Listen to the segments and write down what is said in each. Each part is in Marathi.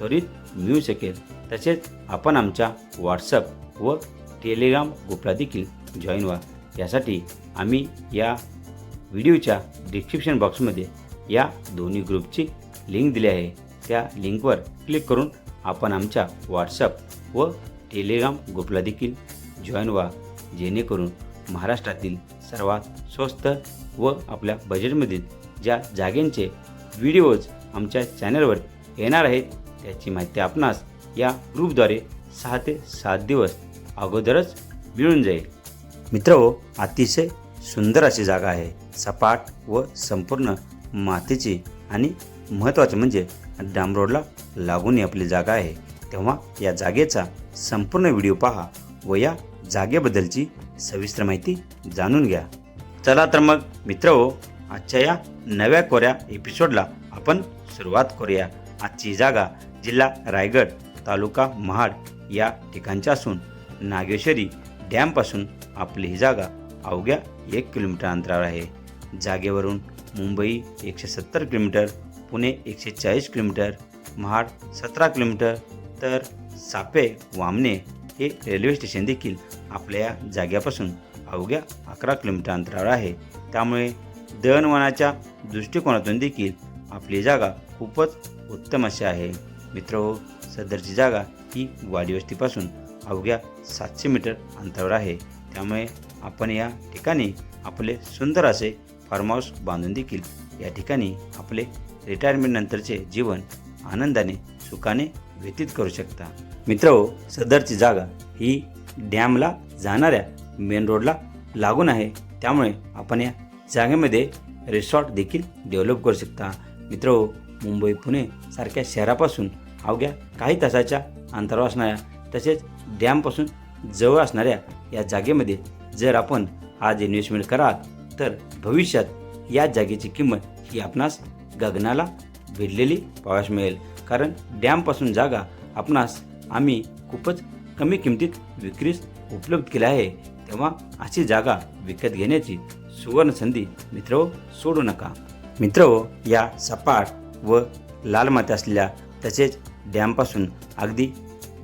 त्वरित मिळू शकेल. तसेच आपण आमच्या व्हॉट्सअप व टेलिग्राम ग्रुपला देखील जॉईन व्हा. यासाठी आम्ही या व्हिडिओच्या डिस्क्रिप्शन बॉक्समध्ये या दोन्ही ग्रुपची लिंक दिली आहे. त्या लिंकवर क्लिक करून आपण आमच्या व्हॉट्सअप व टेलिग्राम ग्रुपला देखील जॉईन व्हा. जेणेकरून महाराष्ट्रातील सर्वात स्वस्त व आपल्या बजेटमधील ज्या जागेंचे व्हिडिओज आमच्या चॅनलवर येणार आहेत त्याची माहिती आपणास या ग्रुपद्वारे सहा ते सात दिवस अगोदरच मिळून जाईल. मित्र हो, अतिशय सुंदर अशी जागा आहे. सपाट व संपूर्ण मातीची आणि महत्त्वाचं म्हणजे डांबरोडला लागून ही आपली जागा आहे. तेव्हा या जागेचा संपूर्ण व्हिडिओ पहा व या जागेबद्दलची सविस्तर माहिती जाणून घ्या. चला तर मग मित्र हो, आजच्या या नव्या कोऱ्या एपिसोडला आपण सुरुवात करूया. आजची जागा जिल्हा रायगड तालुका महाड या ठिकाणच्या असून नागेश्वरी डॅमपासून आपली ही जागा अवघ्या एक किलोमीटर अंतरावर आहे. जागेवरून मुंबई एकशे सत्तर किलोमीटर पुणे एकशे चाळीस किलोमीटर महाड सतरा किलोमीटर तर सापे वामने हे रेल्वे स्टेशन देखील आपल्या या जाग्यापासून अवघ्या अकरा किलोमीटर अंतरावर आहे. त्यामुळे दळणवळणाच्या दृष्टिकोनातून देखील आपली जागा खूपच उत्तम अशी आहे. मित्र हो, सदरची जागा ही वाडी वस्तीपासून अवघ्या सातशे मीटर अंतरावर आहे. त्यामुळे आपण या ठिकाणी आपले सुंदर असे फार्म हाऊस बांधून देखील या ठिकाणी आपले रिटायरमेंटनंतरचे जीवन आनंदाने सुखाने व्यतीत करू शकता. मित्र हो, सदरची जागा ही डॅमला जाणाऱ्या मेन रोडला लागून आहे. त्यामुळे आपण या जागेमध्ये रिसॉर्ट देखील डेव्हलप करू शकता. मित्र हो, मुंबई पुणे सारख्या शहरापासून अवघ्या काही तासाच्या अंतरावर असणाऱ्या तसेच डॅमपासून जवळ असणाऱ्या या जागेमध्ये जर आपण आज इन्व्हेस्टमेंट कराल तर भविष्यात या जागेची किंमत ही आपणास गगनाला भिडलेली पाहावयास मिळेल. कारण डॅमपासून जागा आपणास आम्ही खूपच कमी किमतीत विक्रीस उपलब्ध केली आहे. तेव्हा अशी जागा विकत घेण्याची सुवर्ण संधी मित्र सोडू नका. मित्र या सपाट व लाल माती असलेल्या तसेच डॅमपासून अगदी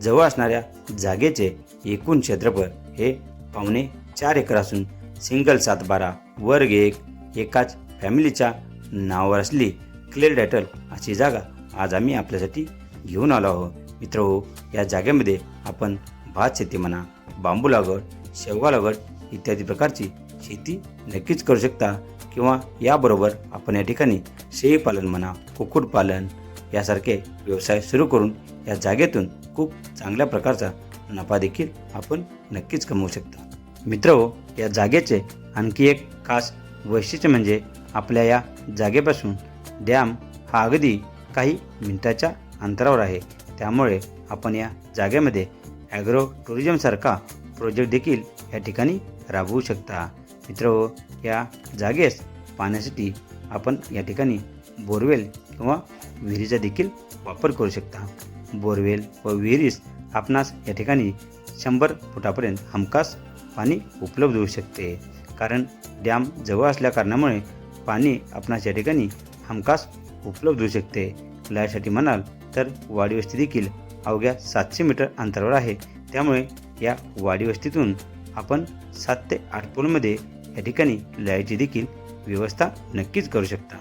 जवळ असणाऱ्या जागेचे एकूण क्षेत्रफळ हे पावणे चार एकर असून सिंगल सात बारा वर्ग एक एकाच फॅमिलीच्या नावावर असली क्लिअर टायटल अशी जागा आज आम्ही आपल्यासाठी घेऊन आलो आहोत. मित्र हो, या जागेमध्ये आपण भात शेती म्हणा बांबू लागवड शेवगा लागवड इत्यादी प्रकारची शेती नक्कीच करू शकता किंवा याबरोबर आपण या ठिकाणी शेळीपालन म्हणा कुक्कुटपालन यासारखे व्यवसाय सुरू करून या जागेतून खूप चांगल्या प्रकारचा नफा देखील आपण नक्कीच कमवू शकता. मित्र हो, या जागेचे आणखी एक खास वैशिष्ट्य म्हणजे आपल्या या जागेपासून डॅम हा अगदी काही मिनिटाच्या अंतरावर आहे. त्यामुळे आपण या जागेमध्ये ॲग्रो टुरिझमसारखा प्रोजेक्ट देखील या ठिकाणी राबवू शकता. मित्र हो, या जागेस पाहण्यासाठी आपण या ठिकाणी बोरवेल किंवा विहिरीचा देखील वापर करू शकता. बोरवेल व विहिरीस आपणास या ठिकाणी शंभर फुटापर्यंत हमखास पाणी उपलब्ध होऊ शकते. कारण डॅम जवळ असल्या कारणामुळे पाणी आपणास या ठिकाणी हमखास उपलब्ध होऊ शकते. लायसाठी म्हणाल तर वाडी वस्ती देखील अवघ्या सातशे मीटर अंतरावर आहे. त्यामुळे या वाडी वस्तीतून आपण सात ते आठ पोलमध्ये या ठिकाणी लयाची देखील व्यवस्था नक्कीच करू शकता.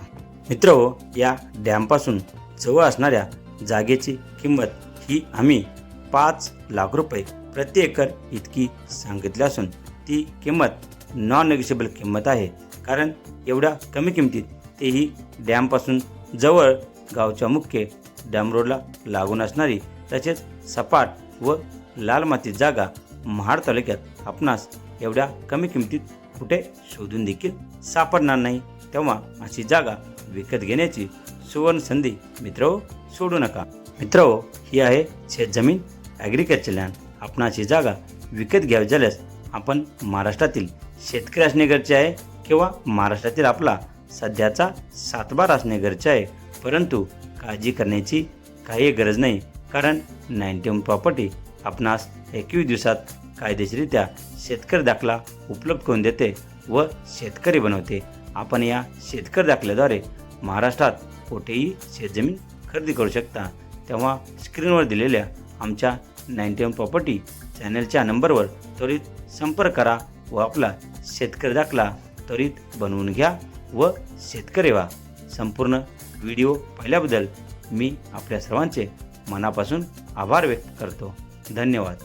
मित्र हो, या डॅमपासून जवळ असणाऱ्या जागेची किंमत ही आम्ही पाच लाख रुपये प्रति एकर इतकी सांगितली असून ती किंमत नॉन नेगोशिएबल किंमत आहे. कारण एवढ्या कमी किमतीत तेही डॅमपासून जवळ गावच्या मुख्य डॅम रोडला लागून असणारी तसेच सपाट व लाल माती जागा महाड तालुक्यात आपणास एवढ्या कमी किमतीत कुठे शोधून देखील सापडणार नाही. तेव्हा अशी जागा विकत घेण्याची सुवर्ण संधी मित्र सोडू नका. मित्र ही आहे शेतजमीन. ॲग्रिकल्चर लँड आपणाची जागा विकत घ्यावी झाल्यास आपण महाराष्ट्रातील शेतकरी असणे गरजे आहे किंवा महाराष्ट्रातील आपला सध्याचा सातबार असणे गरजे आहे. परंतु काळजी करण्याची काही गरज नाही. कारण नाईन्टी वन प्रॉपर्टी आपणास एकवीस दिवसात कायदेशीरित्या शेतकरी दाखला उपलब्ध करून देते व शेतकरी बनवते. आपण या शेतकरी दाखल्याद्वारे महाराष्ट्रात कुठेही शेतजमीन खरेदी करू शकता. तेव्हा स्क्रीनवर दिलेल्या आमच्या नाईन्टी वन प्रॉपर्टी चॅनलच्या नंबरवर त्वरित संपर्क करा व आपला शेतकरी दाखला त्वरित बनवून घ्या व शेतकरी व्हा. संपूर्ण व्हिडिओ पाहिल्याबद्दल मी आपल्या सर्वांचे मनापासून आभार व्यक्त करतो. धन्यवाद.